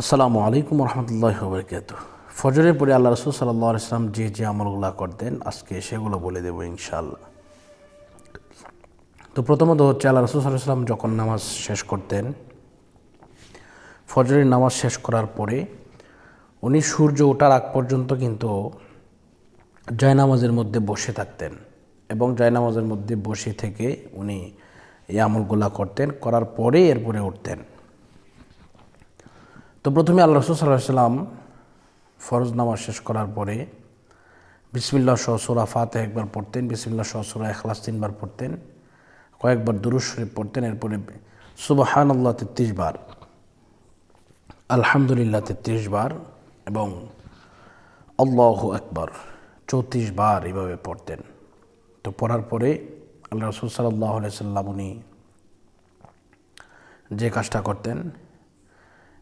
আসসালামু আলাইকুম রহমতুল্লাহ বরকাত ফজরের পরে আল্লাহ রসুল সাল্লাহ ইসলাম যে যে আমলগুলো করতেন, আজকে সেগুলো বলে দেবো ইনশাল্লাহ তো প্রথমত হচ্ছে আল্লাহ রসুল সাল্লাহ ইসলাম যখন নামাজ শেষ করতেন, ফজরের নামাজ শেষ করার পরে উনি সূর্য ওঠার আগ পর্যন্ত কিন্তু জয়নামাজের মধ্যে বসে থাকতেন এবং জয়নামাজের মধ্যে বসে থেকে উনি এই আমলগুলা করতেন, করার পরে এরপরে উঠতেন। তো প্রথমে আল্লাহ রসুল সাল্লাহ সাল্লাম ফরজ নামাজ শেষ করার পরে বিসমিল্লা সহ সুরা ফাতে একবার পড়তেন বিসমিল্লা সহ সুরা এখলাস তিনবার পড়তেন, কয়েকবার দুরুজ শরীফ পড়তেন, এরপরে সুবাহান আল্লাহ তেত্রিশ বার, আলহামদুলিল্লাহ তেত্রিশ বার এবং আল্লাহ একবার চৌত্রিশ বার এইভাবে পড়তেন। তো পড়ার পরে আল্লাহ রসুল সাল্লাহ সাল্লাম উনি যে কাজটা করতেন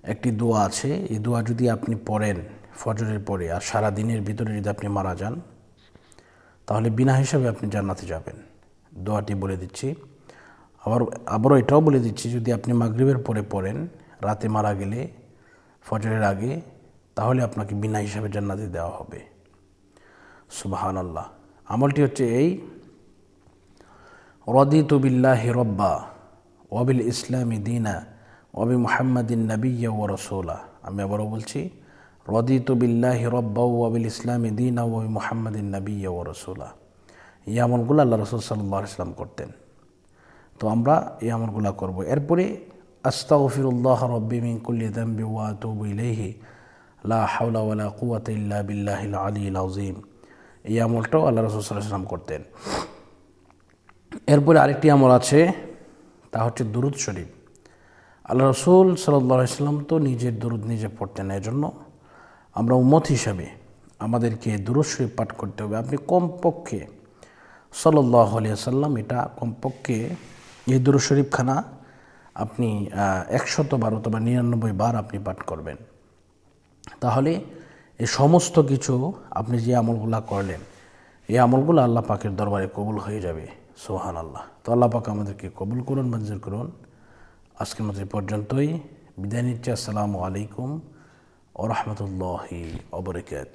একটি দোয়া আছে। এই দোয়া যদি আপনি পড়েন ফজরের পরে আর সারা দিনের ভিতরে যদি আপনি মারা যান, তাহলে বিনা হিসাবে আপনি জান্নাতে যাবেন। দোয়াটি বলে দিচ্ছি। আবার, আবারও এটাও বলে দিচ্ছি, যদি আপনি মাগরিবের পরে পড়েন, রাতে মারা গেলে ফজরের আগে, তাহলে আপনাকে বিনা হিসাবে জান্নাতে দেওয়া হবে। সুবাহান আল্লাহ আমলটি হচ্ছে এই, রদিতু বিল্লাহি রব্বা ওয়াবিল ইসলামী দিনা ওবি মুহাম্মদিন নবিয়া ও রসোলা। আমি আবারও বলছি, রদিতু বিল্লাহি রব্বা ওয়াবিল ইসলামী দিনা ওবি মুহাম্মদিন নবিয়া ও রসোলা। এই আমলগুলো আল্লাহ রসুল সাল্লাহ ইসলাম করতেন। তো আমরা এই আমলগুলো করব। এরপরে, আস্তাগফিরুল্লাহ রব্বি মিন কুল্লি দাম্বি ওয়া আতুবু ইলাইহি, লা হাওলা ওয়ালা কুওয়াতা ইল্লা বিল্লাহিল আলিয়িল আযীম। এই আমলটাও আল্লাহ রসুল সাল্লাহ সাল্লাম করতেন। এরপরে আরেকটি আমল আছে, তা হচ্ছে দুরুদ শরীফ। আল্লাহ রসুল সাল্লাহ ইসলাম তো নিজের দরুদ নিজে পড়তেন জন্য আমরা উমত হিসাবে আমাদেরকে দুরুদ শরীফ পাঠ করতে হবে। আপনি কমপক্ষে সাল্লাহ সাল্লাম এটা কমপক্ষে এই দুরুদ শরীফখানা আপনি একশত বার অথবা নিরানব্বই বার আপনি পাঠ করবেন। তাহলে এই সমস্ত কিছু আপনি যে আমলগুলা করলেন এই আমলগুলো আল্লাহ পাকের দরবারে কবুল হয়ে যাবে। সোহান আল্লাহ তো আল্লাহ পাক আমাদেরকে কবুল করুন, মঞ্জুর করুন। আজকের মতো পর্যন্তই। বিদায় নিচ্ছি। আসসালামু আলাইকুম ও রহমতুল্লাহি অবরকাত